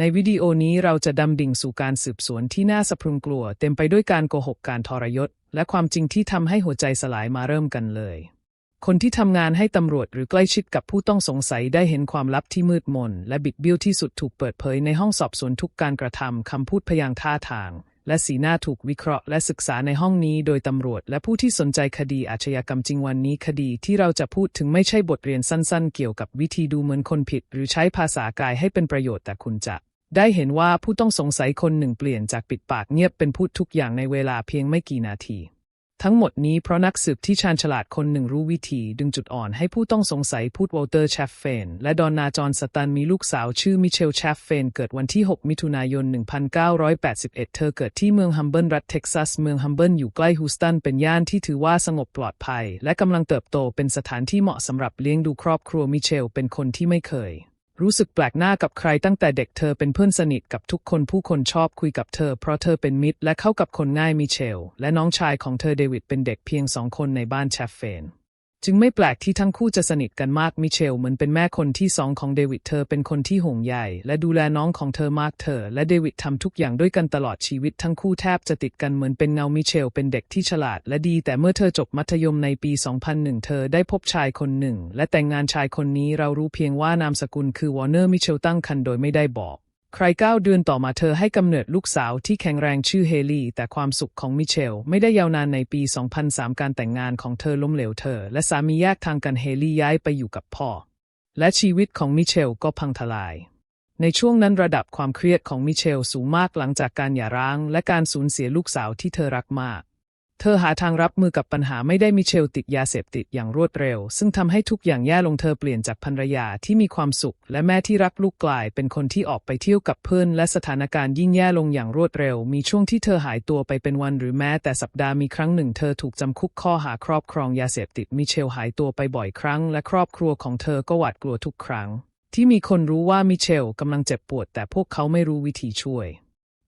ในวิดีโอนี้เราจะดำดิ่งสู่การสืบสวนที่น่าสะพรึงกลัว เต็มไปด้วยการโกหกการทรยศ และความจริงที่ทำให้หัวใจสลายมาเริ่มกันเลย คนที่ทำงานให้ตำรวจหรือใกล้ชิดกับผู้ต้องสงสัยได้เห็นความลับที่มืดมน และบิดเบี้ยวที่สุดถูกเปิดเผยในห้องสอบสวนทุกการกระทำคำพูดพยางค์ท่าทาง และสีหน้าถูกวิเคราะห์และศึกษาในห้องนี้โดยตำรวจ และผู้ที่สนใจคดีอาชญากรรมจริงวันนี้คดีที่เราจะพูดถึงไม่ใช่บทเรียนสั้น ๆ เกี่ยวกับวิธีดูเหมือนคนผิด หรือใช้ภาษากายให้เป็นประโยชน์แต่คุณจะ ได้เห็นว่าผู้ต้องสงสัยคนหนึ่งเปลี่ยนจากปิดปากเงียบเป็นพูดทุกอย่างในเวลาเพียงไม่กี่นาที ทั้งหมดนี้เพราะนักสืบที่ชาญฉลาดคนหนึ่งรู้วิธี ดึงจุดอ่อนให้ผู้ต้องสงสัยพูดวอลเตอร์แชฟเฟน และดอนนาจอนสตันมีลูกสาวชื่อมิเชลแชฟเฟน เกิดวันที่ 6 มิถุนายน 1981 เธอเกิดที่เมืองฮัมเบิลรัฐเท็กซัส เมืองฮัมเบิลอยู่ใกล้ฮูสตันเป็นย่านที่ถือว่าสงบปลอดภัย และกำลังเติบโตเป็นสถานที่เหมาะสำหรับเลี้ยงดูครอบครัวมิเชลเป็นคนที่ไม่เคย รู้สึกแปลกหน้ากับใครตั้งแต่เด็กเธอเป็นเพื่อนสนิทกับทุกคนผู้คนชอบคุยกับเธอ เพราะเธอเป็นมิตรและเข้ากับคนง่ายมิเชล และน้องชายของเธอเดวิดเป็นเด็กเพียงสองคนในบ้านแชฟเฟน จึงไม่แปลกที่ทั้งคู่จะสนิทกันมากมิเชลเหมือนเป็นแม่คนที่สองของเดวิดเธอเป็นคนที่ห่วงใยและดูแลน้องของเธอมากเธอ และเดวิดทำทุกอย่างด้วยกันตลอดชีวิตทั้งคู่แทบจะติดกันเหมือนเป็นเงามิเชลเป็นเด็กที่ฉลาดและดี แต่เมื่อเธอจบมัธยมในปี 2001 เธอได้พบชายคนหนึ่ง และแต่งงานชายคนนี้เรารู้เพียงว่านามสกุลคือวอร์เนอร์มิเชลตั้งครรภ์โดยไม่ได้บอก ใครเก้าเดือนต่อมาเธอให้กำเนิดลูกสาวที่แข็งแรงชื่อเฮลี่แต่ความสุขของมิเชล ไม่ได้ยาวนานในปี 2003 การแต่งงานของเธอล้มเหลวเธอ และสามีแยกทางกันเฮลี่ย้ายไปอยู่กับพ่อ และชีวิตของมิเชลก็พังทลาย ในช่วงนั้นระดับความเครียดของมิเชลสูงมากหลังจากการหย่าร้าง และการสูญเสียลูกสาวที่เธอรักมาก เธอหาทางรับมือกับปัญหาไม่ได้มิเชลติดยาเสพติดอย่างรวดเร็ว ซึ่งทำให้ทุกอย่างแย่ลงเธอเปลี่ยนจากภรรยาที่มีความสุข และแม่ที่รักลูกกลาย เป็นคนที่ออกไปเที่ยวกับเพื่อนและสถานการณ์ยิ่งแย่ลงอย่างรวดเร็ว มีช่วงที่เธอหายตัวไปเป็นวันหรือแม้แต่สัปดาห์มีครั้งหนึ่ง เธอถูกจำคุกข้อหาครอบครองยาเสพติดมิเชลหายตัวไปบ่อยครั้ง และครอบครัวของเธอก็หวาดกลัวทุกครั้ง ที่มีคนรู้ว่ามิเชลกำลังเจ็บปวด แต่พวกเขาไม่รู้วิธีช่วย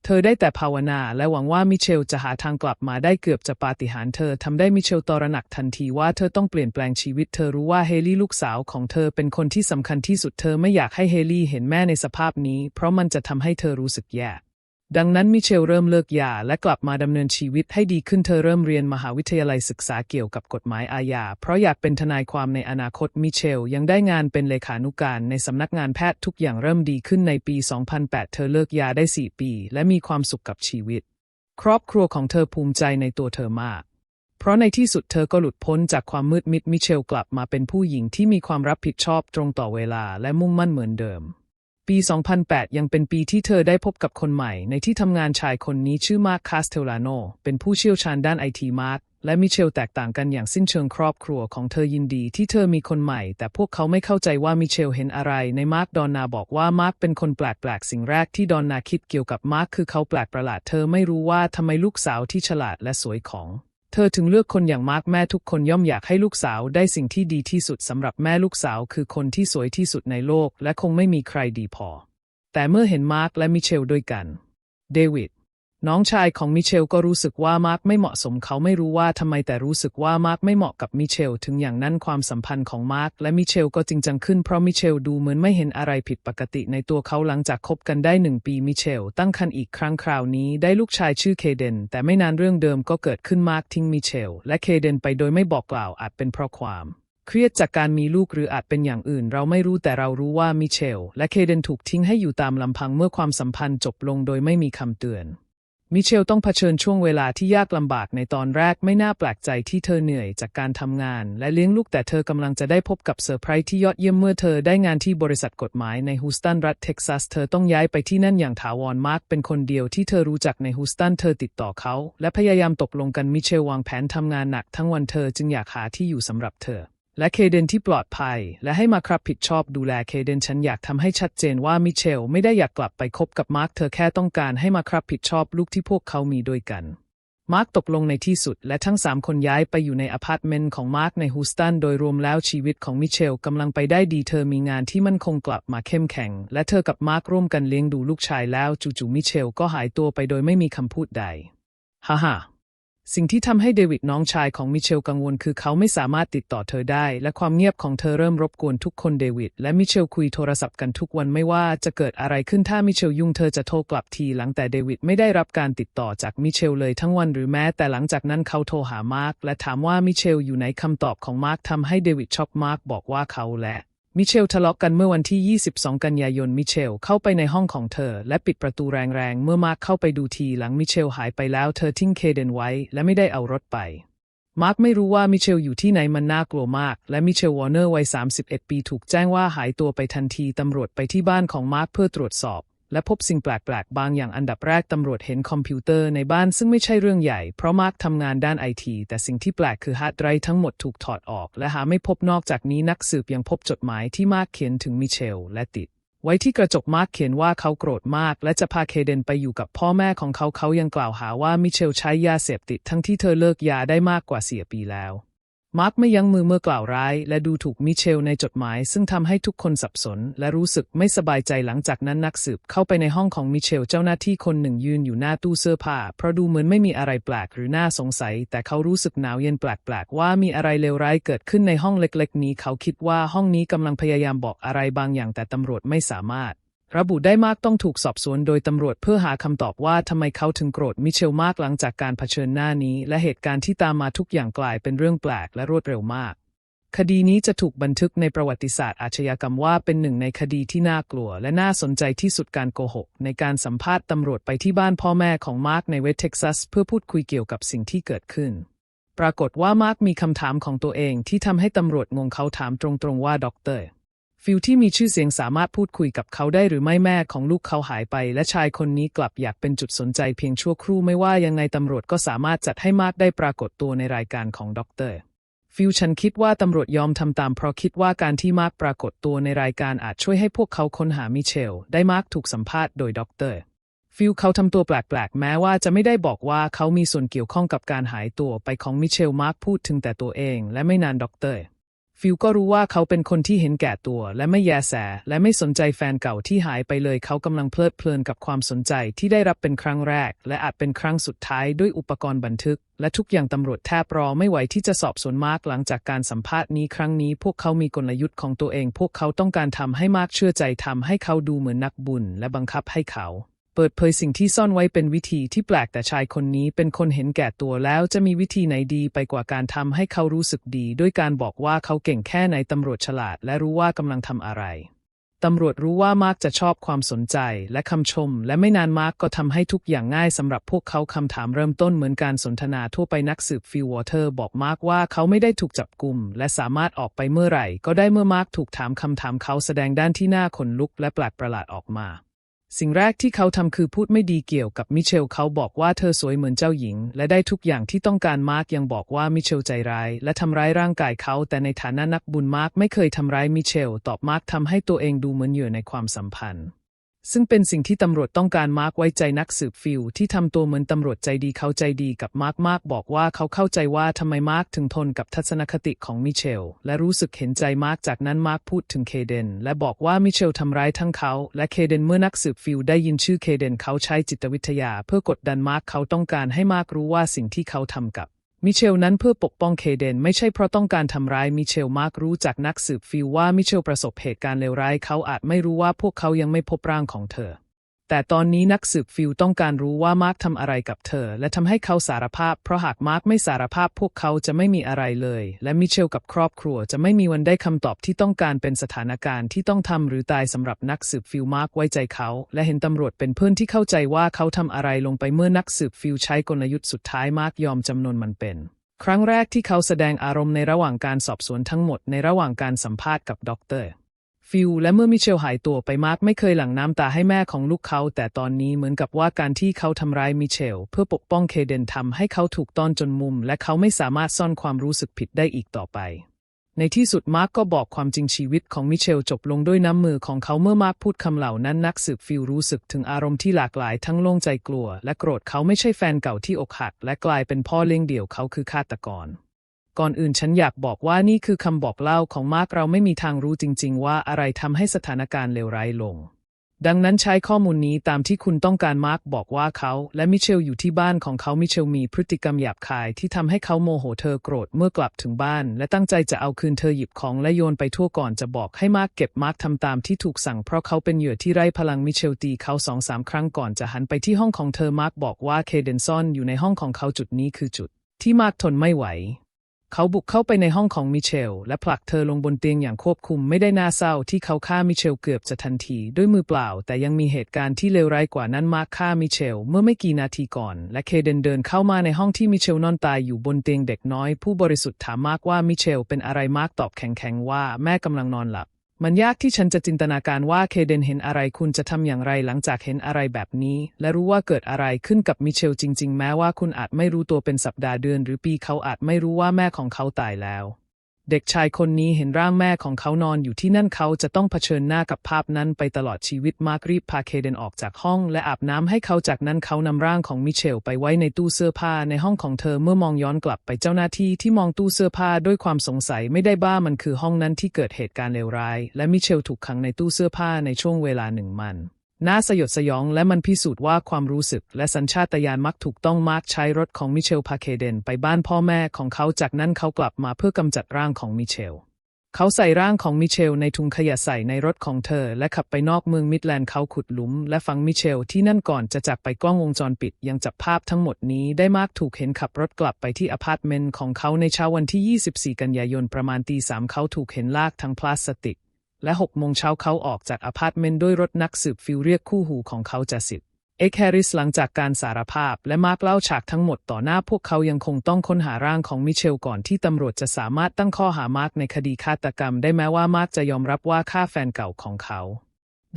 เธอได้แต่ภาวนาและหวังว่ามิเชลจะหาทางกลับมาได้เกือบจะปาฏิหาริย์เธอทำได้มิเชลตระหนักทันทีว่าเธอต้องเปลี่ยนแปลงชีวิตเธอรู้ว่าเฮลี่ลูกสาวของเธอเป็นคนที่สำคัญที่สุดเธอไม่อยากให้เฮลี่เห็นแม่ในสภาพนี้ เพราะมันจะทำให้เธอรู้สึกแย่ ดังนั้นมิเชลเริ่มเลิกยาและกลับมาดำเนินชีวิตให้ดีขึ้นเธอเริ่มเรียนมหาวิทยาลัยศึกษาเกี่ยวกับกฎหมายอาญาเพราะอยากเป็นทนายความในอนาคตมิเชลยังได้งานเป็นเลขานุการในสำนักงานแพทย์ทุกอย่างเริ่มดีขึ้นในปี 2008 เธอเลิกยาได้ 4 ปี และมีความสุขกับชีวิต ครอบครัวของเธอภูมิใจในตัวเธอมากเพราะในที่สุดเธอก็หลุดพ้นจากความมืดมิดมิเชลกลับมาเป็นผู้หญิงที่มีความรับผิดชอบตรงต่อเวลาและมุ่งมั่นเหมือนเดิม ปี 2008 ยังเป็นปีที่เธอได้พบกับคนใหม่ ในที่ทำงานชายคนนี้ชื่อมาร์คคาสเทลลาโน เป็นผู้เชี่ยวชาญด้านไอทีมาร์คและมิเชลแตกต่างกันอย่างสิ้นเชิงครอบครัวของเธอยินดีที่เธอมีคนใหม่ แต่พวกเขาไม่เข้าใจว่ามิเชลเห็นอะไร ในมาร์คดอนนาบอกว่ามาร์คเป็นคนแปลกๆ สิ่งแรกที่ดอนนาคิดเกี่ยวกับมาร์คคือเขาแปลกประหลาดเธอไม่รู้ว่าทำไมลูกสาวที่ฉลาดและสวยของ เธอถึงเลือกคนอย่างมาร์กแม่ทุกคนย่อมอยากให้ลูกสาวได้สิ่งที่ดีที่สุดสำหรับแม่ลูกสาวคือคนที่สวยที่สุดในโลก และคงไม่มีใครดีพอ แต่เมื่อเห็นมาร์กและมิเชลด้วยกัน เดวิด น้องชายของมิเชลก็รู้สึกว่ามาร์คไม่เหมาะสมเขาไม่รู้ว่าทำไมแต่รู้สึกว่ามาร์คไม่เหมาะกับมิเชล ถึงอย่างนั้นความสัมพันธ์ของมาร์คและมิเชลก็จริงจังขึ้นเพราะมิเชลดูเหมือนไม่เห็นอะไรผิดปกติในตัวเขาหลังจากคบกันได้หนึ่งปีมิเชล ตั้งครรภ์อีกครั้งคราวนี้ได้ลูกชายชื่อเคเดน แต่ไม่นานเรื่องเดิมก็เกิดขึ้นมาร์คทิ้งมิเชล และเคเดนไปโดยไม่บอกกล่าวอาจเป็นเพราะความเครียดจากการมีลูกหรืออาจเป็นอย่างอื่น เราไม่รู้แต่เรารู้ว่ามิเชล และเคเดนถูกทิ้งให้อยู่ตามลำพังเมื่อความสัมพันธ์จบลงโดยไม่มีคำเตือน มิเชลต้องเผชิญช่วงเวลาที่ยากลำบากในตอนแรกไม่น่าแปลกใจที่เธอเหนื่อยจากการทำงาน และเลี้ยงลูกแต่เธอกำลังจะได้พบกับเซอร์ไพรส์ที่ยอดเยี่ยมเมื่อเธอได้งานที่บริษัทกฎหมายในฮูสตันรัฐเท็กซัส เธอต้องย้ายไปที่นั่นอย่างถาวรมาร์กเป็นคนเดียวที่เธอรู้จักในฮูสตันเธอติดต่อเขา และพยายามตกลงกันมิเชลวางแผนทำงานหนักทั้งวันเธอจึงอยากหาที่อยู่สำหรับเธอ และเคเดนที่ปลอดภัย และให้มาครับผิดชอบดูแลเคเดนฉันอยากทำให้ชัดเจนว่ามิเชลไม่ได้อยากกลับไปคบกับมาร์คเธอแค่ต้องการให้มาครับผิดชอบลูกที่พวกเขามีด้วยกัน มาร์คตกลงในที่สุด และทั้งสามคนย้ายไปอยู่ในอพาร์ตเมนต์ของมาร์คในฮูสตันโดยรวมแล้วชีวิตของมิเชลกำลังไปได้ดีเธอมีงานที่มั่นคงกลับมาเข้มแข็ง และเธอกับมาร์คร่วมกันเลี้ยงดูลูกชายแล้วจู่ๆมิเชลก็หายตัวไปโดยไม่มีคำพูดใดฮ่าฮ่า สิ่งที่ทำให้เดวิดน้องชายของมิเชลกังวลคือเขาไม่สามารถติดต่อเธอได้ และความเงียบของเธอเริ่มรบกวนทุกคนเดวิดและมิเชลคุยโทรศัพท์กันทุกวันไม่ว่าจะเกิดอะไรขึ้นถ้ามิเชลยุ่งเธอจะโทรกลับทีหลังแต่เดวิดไม่ได้รับการติดต่อจากมิเชลเลยทั้งวันหรือแม้แต่หลังจากนั้นเขาโทรหามาร์กและถามว่ามิเชลอยู่ไหนคำตอบของมาร์กทำให้เดวิดช็อกมาร์กบอกว่าเขาและ มิเชลทะเลาะกันเมื่อวันที่ 22 กันยายน มิเชลเข้าไปในห้องของเธอ และปิดประตูแรงๆ เมื่อมาร์คเข้าไปดูทีหลังมิเชลหายไปแล้ว เธอทิ้งเคเดนไว้ และไม่ได้เอารถไป มาร์คไม่รู้ว่ามิเชลอยู่ที่ไหนมันน่ากลัวมาก และมิเชลวอร์เนอร์วัย 31 ปีถูกแจ้งว่าหายตัวไปทันทีตำรวจไปที่บ้านของมาร์คเพื่อตรวจสอบ และพบสิ่งแปลก ๆ บางอย่างอันดับแรกตำรวจเห็นคอมพิวเตอร์ในบ้านซึ่งไม่ใช่เรื่องใหญ่ เพราะมาร์คทำงานด้านไอที แต่สิ่งที่แปลกคือฮาร์ดไดรฟ์ทั้งหมดถูกถอดออก และหาไม่พบนอกจากนี้นักสืบยังพบจดหมายที่มาร์คเขียนถึงมิเชล และติด ไว้ที่กระจกมาร์คเขียนว่าเขาโกรธมาก และจะพาเคเดนไปอยู่กับพ่อแม่ของเขาเขายังกล่าวหาว่ามิเชลใช้ยาเสพติดทั้งที่เธอเลิกยาได้มากกว่าเสียปีแล้ว มาร์คไม่ยั้งมือเมื่อกล่าวร้าย และดูถูกมิเชลในจดหมาย ซึ่งทำให้ทุกคนสับสน และรู้สึกไม่สบายใจหลังจากนั้นนักสืบเข้าไปในห้องของมิเชลเจ้าหน้าที่คนหนึ่งยืนอยู่หน้าตู้เสื้อผ้า เพราะดูเหมือนไม่มีอะไรแปลกหรือน่าสงสัย แต่เขารู้สึกหนาวเย็นแปลกๆว่ามีอะไรเลวร้ายเกิดขึ้นในห้องเล็กๆ นี้ เขาคิดว่าห้องนี้กำลังพยายามบอกอะไรบางอย่างแต่ตำรวจไม่สามารถ ระบุได้มากต้องถูกสอบสวนโดยตำรวจเพื่อหาคำตอบว่าทำไมเขาถึงโกรธมิเชลมากหลังจากการเผชิญหน้านี้ และเหตุการณ์ที่ตามมาทุกอย่างกลายเป็นเรื่องแปลกและรวดเร็วมาก คดีนี้จะถูกบันทึกในประวัติศาสตร์อาชญากรรมว่าเป็นหนึ่งในคดีที่น่ากลัว และน่าสนใจที่สุดการโกหก ในการสัมภาษณ์ตำรวจไปที่บ้านพ่อแม่ของมาร์กในเวสเท็กซัสเพื่อพูดคุยเกี่ยวกับสิ่งที่เกิดขึ้น ปรากฏว่ามาร์กมีคำถามของตัวเองที่ทำให้ตำรวจงงเขาถามตรงๆว่าด็อกเตอร์ ฟิลที่มีชื่อเสียงสามารถพูดคุยกับเขาได้หรือไม่แม่ของลูกเขาหายไป และชายคนนี้กลับอยากเป็นจุดสนใจเพียงชั่วครู่ไม่ว่ายังไงตำรวจก็สามารถจัดให้มาร์กได้ปรากฏตัวในรายการของด็อกเตอร์ฟิลฉันคิดว่าตำรวจยอมทำตามเพราะคิดว่าการที่มาร์กปรากฏตัวในรายการอาจช่วยให้พวกเขาค้นหามิเชล ได้มาร์กถูกสัมภาษณ์โดยด็อกเตอร์ฟิลเขาทำตัวแปลกๆ แม้ว่าจะไม่ได้บอกว่าเขามีส่วนเกี่ยวข้องกับการหายตัวไปของมิเชลมาร์กพูดถึงแต่ตัวเอง และไม่นานด็อกเตอร์ ฟิลก็รู้ว่าเขาเป็นคนที่เห็นแก่ตัว และไม่แยแส และไม่สนใจแฟนเก่าที่หายไปเลย เขากำลังเพลิดเพลินกับความสนใจที่ได้รับเป็นครั้งแรก และอาจเป็นครั้งสุดท้ายด้วยอุปกรณ์บันทึก และทุกอย่างตำรวจแทบรอไม่ไหวที่จะสอบสวนมาร์กหลังจากการสัมภาษณ์นี้ครั้งนี้พวกเขามีกลยุทธ์ของตัวเอง พวกเขาต้องการทำให้มาร์กเชื่อใจทำให้เขาดูเหมือนนักบุญ และบังคับให้เขา เปิดเผยสิ่งที่ซ่อนไว้เป็นวิธีที่แปลกแต่ชายคนนี้เป็นคนเห็นแก่ตัวแล้วจะมีวิธีไหนดีไปกว่าการทำให้เขารู้สึกดี ด้วยการบอกว่าเขาเก่งแค่ไหนตำรวจฉลาด และรู้ว่ากำลังทำอะไรตำรวจรู้ว่ามาร์กจะชอบความสนใจและคำชม และไม่นานมาร์กก็ทำให้ทุกอย่างง่ายสำหรับพวกเขาคำถามเริ่มต้นเหมือนการสนทนาทั่วไปนักสืบฟิลวอเตอร์บอกมาร์กว่าเขาไม่ได้ถูกจับกลุ่ม และสามารถออกไปเมื่อไหร่ ก็ได้เมื่อมาร์กถูกถามคำถามเขาแสดงด้านที่หน่าขนลุกและแปลกประหลาดออกมา สิ่งแรกที่เขาทำคือพูดไม่ดีเกี่ยวกับมิเชลเขาบอกว่าเธอสวยเหมือนเจ้าหญิง และได้ทุกอย่างที่ต้องการมาร์กยังบอกว่ามิเชลใจร้าย และทำร้ายร่างกายเขา แต่ในฐานะนักบุญมาร์กไม่เคยทำร้ายมิเชลตอบมาร์กทำให้ตัวเองดูเหมือนเหยื่อในความสัมพันธ์ ซึ่งเป็นสิ่งที่ตำรวจต้องการมาร์กไว้ใจนักสืบฟิลที่ทำตัวเหมือนตำรวจใจดีเขาใจดีกับมาร์กมาร์กบอกว่าเขาเข้าใจว่าทำไมมาร์กถึงทนกับทัศนคติของมิเชล และรู้สึกเห็นใจมาร์กจากนั้นมาร์กพูดถึงเคเดน และบอกว่ามิเชลทำร้ายทั้งเขา และเคเดนเมื่อนักสืบฟิลได้ยินชื่อเคเดนเขาใช้จิตวิทยา เพื่อกดดันมาร์กเขาต้องการให้มาร์กรู้ว่าสิ่งที่เขาทำกับ มิเชลนั้นเพื่อปกป้องเคเดน ไม่ใช่เพราะต้องการทำร้ายมิเชลมาร์กรู้จากนักสืบฟิลว่ามิเชลประสบเหตุการณ์เลวร้ายเขาอาจไม่รู้ว่าพวกเขายังไม่พบร่างของเธอ แต่ตอนนี้นักสืบฟิลต้องการรู้ว่ามาร์กทำอะไรกับเธอ และทำให้เขาสารภาพ เพราะหากมาร์กไม่สารภาพพวกเขาจะไม่มีอะไรเลย และมิเชลกับครอบครัวจะไม่มีวันได้คำตอบที่ต้องการเป็นสถานการณ์ที่ต้องทำหรือตายสำหรับนักสืบฟิลมาร์กไว้ใจเขา และเห็นตำรวจเป็นเพื่อนที่เข้าใจว่าเขาทำอะไรลงไปเมื่อนักสืบฟิลใช้กลยุทธ์สุดท้ายมาร์กยอมจำนนมันเป็นครั้งแรกที่เขาแสดงอารมณ์ในระหว่างการสอบสวนทั้งหมดในระหว่างการสัมภาษณ์กับด็อกเตอร์ ฟิลและเมื่อมิเชลหายตัวไปมาร์กไม่เคยหลั่งน้ำตาให้แม่ของลูกเขา แต่ตอนนี้เหมือนกับว่าการที่เขาทำร้ายมิเชล เพื่อปกป้องเคเดนทำให้เขาถูกต้อนจนมุม และเขาไม่สามารถซ่อนความรู้สึกผิดได้อีกต่อไป ในที่สุดมาร์กก็บอกความจริงชีวิตของมิเชลจบลงด้วยน้ำมือของเขาเมื่อมาร์กพูดคำเหล่านั้นนักสืบฟิลรู้สึกถึงอารมณ์ที่หลากหลายทั้งโล่งใจกลัว และโกรธเขาไม่ใช่แฟนเก่าที่อกหัก และกลายเป็นพ่อเลี้ยงเดี่ยวเขาคือฆาตกร ก่อนอื่นฉันอยากบอกว่านี่คือคำบอกเล่าของมาร์กเราไม่มีทางรู้จริง ๆ ว่าอะไรทำให้สถานการณ์เลวร้ายลง ดังนั้นใช้ข้อมูลนี้ตามที่คุณต้องการมาร์กบอกว่าเขา และมิเชลอยู่ที่บ้านของเขามิเชลมีพฤติกรรมหยาบคายที่ทำให้เขาโมโหเธอโกรธเมื่อกลับถึงบ้าน และตั้งใจจะเอาคืนเธอหยิบของและโยนไปทั่วก่อนจะบอกให้มาร์กเก็บมาร์กทำตามที่ถูกสั่งเพราะเขาเป็นเหยื่อที่ไร้พลังมิเชลตีเขาสองสามครั้งก่อนจะหันไปที่ห้องของเธอมาร์กบอกว่าเคเดนซอนอยู่ในห้องของเขาจุดนี้คือจุด ที่มาร์กทนไม่ไหว เขาบุกเข้าไปในห้องของมิเชล และผลักเธอลงบนเตียงอย่างควบคุมไม่ได้น่าเศร้าที่เขาฆ่ามิเชลเกือบจะทันทีด้วยมือเปล่า แต่ยังมีเหตุการณ์ที่เลวร้ายกว่านั้นมากฆ่ามิเชล เมื่อไม่กี่นาทีก่อน และเคเดนเดินเข้ามาในห้องที่มิเชลนอนตายอยู่บนเตียงเด็กน้อย ผู้บริสุทธิ์ถามมากว่ามิเชลเป็นอะไรมากตอบแข็งๆว่าแม่กำลังนอนหลับ มันยากที่ฉันจะจินตนาการว่าเคเดนเห็นอะไรคุณจะทำอย่างไรหลังจากเห็นอะไรแบบนี้ และรู้ว่าเกิดอะไรขึ้นกับมิเชลจริง ๆ แม้ว่าคุณอาจไม่รู้ตัวเป็นสัปดาห์เดือน หรือปีเขาอาจไม่รู้ว่าแม่ของเขาตายแล้ว เด็กชายคนนี้เห็นร่างแม่ของเขานอนอยู่ที่นั่นเขาจะต้องเผชิญหน้ากับภาพนั้นไปตลอดชีวิตมาร์กรีบพาเคเดนออกจากห้อง และอาบน้ำให้เขาจากนั้นเขานำร่างของมิเชลไปไว้ในตู้เสื้อผ้าในห้องของเธอเมื่อมองย้อนกลับไปเจ้าหน้าที่ที่มองตู้เสื้อผ้าด้วยความสงสัยไม่ได้บ้ามันคือห้องนั้นที่เกิดเหตุการณ์เลวร้าย และมิเชลถูกขังในตู้เสื้อผ้าในช่วงเวลาหนึ่งมัน น่าสยดสยองและมันพิสูจน์ว่าความรู้สึกและสัญชาตญาณมักถูกต้องมากใช้รถของมิเชลพาเคเดนไปบ้านพ่อแม่ของเขาจากนั้นเขากลับมาเพื่อกำจัดร่างของมิเชล เขาใส่ร่างของมิเชลในถุงขยะใส่ในรถของเธอ และขับไปนอกเมืองมิดแลนด์เขาขุดหลุม และฝังมิเชลที่นั่นก่อนจะจากไปกล้องวงจรปิด ยังจับภาพทั้งหมดนี้ได้มากถูกเห็นขับรถกลับไปที่อพาร์ตเมนต์ของเขาในเช้าวันที่ 24 กันยายนประมาณตีสามเขาถูกเห็นลากทั้งพลาสติก และ6โมงเช้าเขาออกจากอพาร์ตเมนต์ด้วยรถนักสืบฟิลเรียกคู่หูของเขาจะสิทธิ์เอ็กแฮริสหลังจากการสารภาพและมาร์กเล่าฉากทั้งหมดต่อหน้าพวกเขายังคงต้องค้นหาร่างของมิเชลก่อนที่ตำรวจจะสามารถตั้งข้อหามาร์กในคดีฆาตกรรม ได้แม้ว่ามาร์กจะยอมรับว่าฆ่าแฟนเก่าของเขา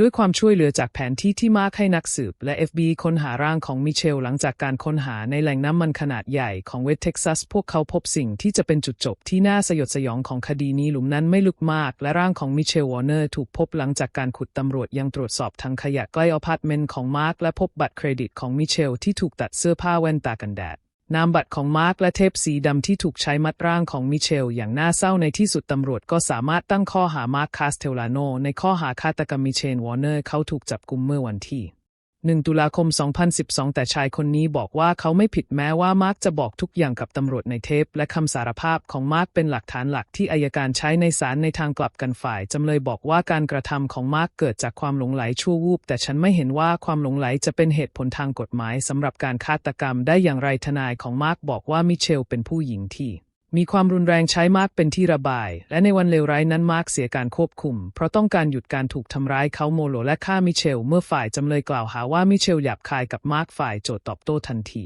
ด้วยความช่วยเหลือจากแผนที่ที่มาร์คให้นักสืบ และ FBI ค้นหาร่างของมิเชลหลังจากการค้นหาในแหล่งน้ำมันขนาดใหญ่ของเวสเท็กซัส พวกเขาพบสิ่งที่จะเป็นจุดจบที่น่าสยดสยองของคดีนี้หลุมนั้นไม่ลึกมาก และร่างของมิเชลวอร์เนอร์ถูกพบหลังจากการขุดตำรวจยังตรวจสอบทางขยะใกล้อพาร์ตเมนต์ของมาร์คและพบบัตรเครดิตของมิเชลที่ถูกตัดเสื้อผ้าแว่นตากันแดด นามบัตรของมาร์กและเทปสีดำที่ถูกใช้มัดร่างของมิเชล อย่างน่าเศร้าในที่สุดตำรวจก็สามารถตั้งข้อหามาร์คคาสเทลาโนในข้อหาฆาตกรรมมิเชลวอร์เนอร์เขาถูกจับกุมเมื่อวันที่ 1 ตุลาคม 2012 แต่ชายคนนี้บอกว่าเขาไม่ผิดแม้ว่ามาร์คจะบอกทุกอย่างกับตำรวจในเทป และคำสารภาพของมาร์คเป็นหลักฐานหลักที่อายการใช้ในศาลในทางกลับกันฝ่ายจำเลยบอกว่าการกระทำของมาร์คเกิดจากความหลงไหลชั่ววูบแต่ฉันไม่เห็นว่าความหลงไหลจะเป็นเหตุผลทางกฎหมายสำหรับการฆาตกรรมได้อย่างไรทนายของมาร์คบอกว่ามิเชลเป็นผู้หญิงที่ มีความรุนแรงใช้มาร์กเป็นที่ระบาย และในวันเลวร้ายนั้นมาร์กเสียการควบคุม เพราะต้องการหยุดการถูกทำร้ายเขาโมโลและฆ่ามิเชล เมื่อฝ่ายจำเลยกล่าวหาว่ามิเชลหยาบคายกับมาร์กฝ่ายโจทย์ตอบโต้ทันที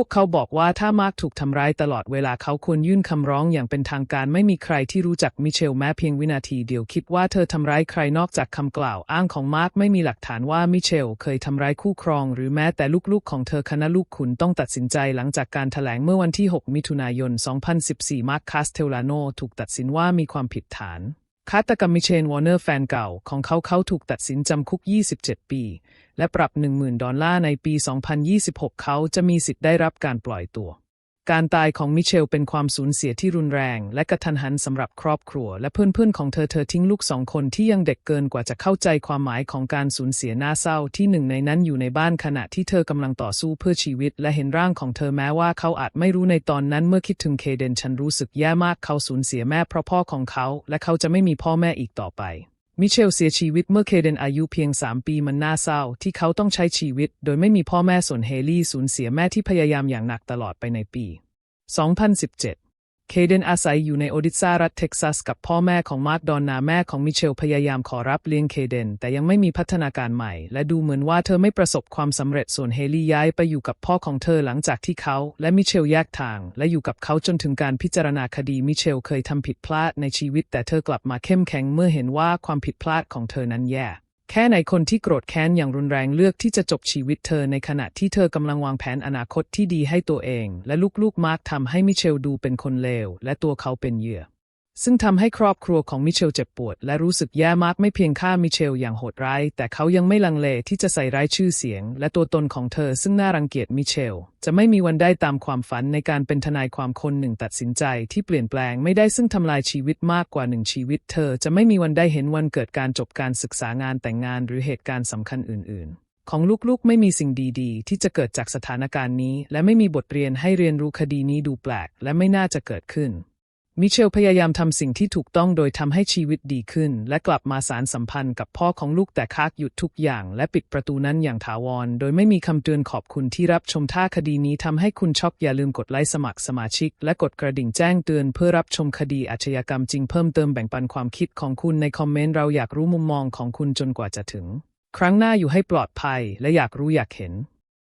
วกเขาบอกว่าถ้ามาร์กถูกทำร้ายตลอดเวลาเขาควรยื่นคำร้องอย่างเป็นทางการไม่มีใครที่รู้จักมิเชลแม้เพียงวินาทีเดียวคิดว่าเธอทำร้ายใครนอกจากคำกล่าวอ้างของมาร์กไม่มีหลักฐานว่ามิเชลเคยทำร้ายคู่ครอง หรือแม้แต่ลูกๆของเธอคณะลูกขุนต้องตัดสินใจหลังจากการถแถลงเมื่อวันที่ 6 มิถุนายน 2014 มาร์คคาสเทลาโนถูกตัดสินว่ามีความผิดฐาน ฆาตกรรมมิเชนวอร์เนอร์แฟนเก่าของเขาเขาถูกตัดสินจำคุก 27 ปี และปรับ 10,000 ดอลลาร์ในปี 2026 เขาจะมีสิทธิ์ได้รับการปล่อยตัว การตายของมิเชลเป็นความสูญเสียที่รุนแรง และกระทันหันสำหรับครอบครัว และเพื่อนๆของเธอเธอทิ้งลูกสองคนที่ยังเด็กเกินกว่าจะเข้าใจความหมายของการสูญเสียน่าเศร้าที่หนึ่งในนั้นอยู่ในบ้านขณะที่เธอกำลังต่อสู้เพื่อชีวิต และเห็นร่างของเธอแม้ว่าเขาอาจไม่รู้ในตอนนั้นเมื่อคิดถึงเคเดนฉันรู้สึกแย่มากเขาสูญเสียแม่เพราะพ่อของเขา และเขาจะไม่มีพ่อแม่อีกต่อไป มิเชลเสียชีวิตเมื่อเคเดนอายุเพียง 3 ปีมันน่าเศร้า ที่เขาต้องใช้ชีวิต โดยไม่มีพ่อแม่ส่วนเฮลี่สูญเสียแม่ที่พยายามอย่างหนักตลอดไปในปี 2017 เคเดนอาศัยอยู่ในโอดิซารัฐเท็กซัสกับพ่อแม่ของมาร์คดอนนาแม่ของมิเชลพยายามขอรับเลี้ยงเคเดน แต่ยังไม่มีพัฒนาการใหม่ และดูเหมือนว่าเธอไม่ประสบความสำเร็จส่วนเฮลี่ย้ายไปอยู่กับพ่อของเธอหลังจากที่เขา และมิเชลแยกทาง และอยู่กับเขาจนถึงการพิจารณาคดีมิเชลเคยทำผิดพลาดในชีวิต แต่เธอกลับมาเข้มแข็งเมื่อเห็นว่าความผิดพลาดของเธอนั้นแย่ แค่ไหนคนที่โกรธแค้นอย่างรุนแรงเลือกที่จะจบชีวิตเธอในขณะที่เธอกำลังวางแผนอนาคตที่ดีให้ตัวเอง และลูกๆมาร์กทำให้มิเชลดูเป็นคนเลวและตัวเขาเป็นเหยื่อ ซึ่งทำให้ครอบครัวของมิเชลเจ็บปวด และรู้สึกแย่มากไม่เพียงฆ่ามิเชลอย่างโหดร้าย แต่เขายังไม่ลังเลที่จะใส่ร้ายชื่อเสียง และตัวตนของเธอซึ่งน่ารังเกียจมิเชล จะไม่มีวันได้ตามความฝันในการเป็นทนายความคนหนึ่งตัดสินใจที่เปลี่ยนแปลงไม่ได้ซึ่งทำลายชีวิตมากกว่าหนึ่งชีวิต เธอจะไม่มีวันได้เห็นวันเกิดการจบการศึกษางานแต่งงาน หรือเหตุการณ์สำคัญอื่น ๆของลูกๆ ไม่มีสิ่งดีๆ ที่จะเกิดจากสถานการณ์นี้ และไม่มีบทเรียนให้เรียนรู้คดีนี้ดูแปลก และไม่น่าจะเกิดขึ้น มิเชลพยายามทำสิ่งที่ถูกต้องโดยทำให้ชีวิตดีขึ้น และกลับมาสารสัมพันธ์กับพ่อของลูกแต่คากหยุดทุกอย่าง และปิดประตูนั้นอย่างถาวร โดยไม่มีคำเตือนขอบคุณที่รับชมถ้าคดีนี้ทำให้คุณช็อกอย่าลืมกดไลค์สมัครสมาชิก และกดกระดิ่งแจ้งเตือนเพื่อรับชมคดีอาชญากรรมจริงเพิ่มเติมแบ่งปันความคิดของคุณในคอมเมนต์เราอยากรู้มุมมองของคุณจนกว่าจะถึง ครั้งหน้าอยู่ให้ปลอดภัย และอยากรู้อยากเห็น